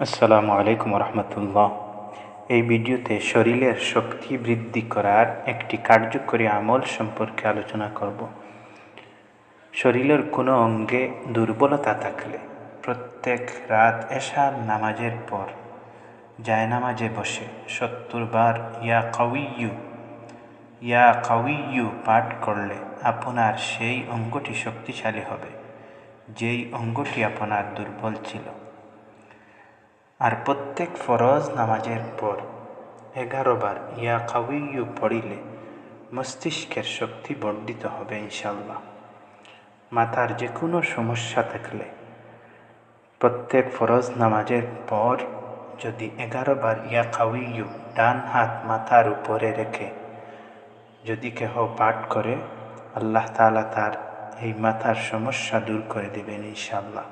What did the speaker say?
আসসালামু আলাইকুম রহমতুল্লাহ। এই ভিডিওতে শরীরের শক্তি বৃদ্ধি করার একটি কার্যকরী আমল সম্পর্কে আলোচনা করব। শরীরের কোনো অঙ্গে দুর্বলতা থাকলে প্রত্যেক রাত এশার নামাজের পর জায়নামাজে বসে সত্তর বার ইয়া কাউইয়ু ইয়া কাউইয়ু পাঠ করলে আপনার সেই অঙ্গটি শক্তিশালী হবে, যেই অঙ্গটি আপনার দুর্বল ছিল। আর প্রত্যেক ফরজ নামাজের পর এগারো বার ইয়া কাউইয়ু পড়িলে মস্তিষ্কের শক্তি বর্ধিত হবে ইনশাল্লাহ মাথার যে কোনো সমস্যা থাকলে প্রত্যেক ফরজ নামাজের পর যদি এগারো বার ইয়া কাউইয়ু ডান হাত মাথার উপরে রেখে যদি কেহ পাঠ করে, আল্লাহ তালা তার এই মাথার সমস্যা দূর করে দেবেন ইনশাল্লাহ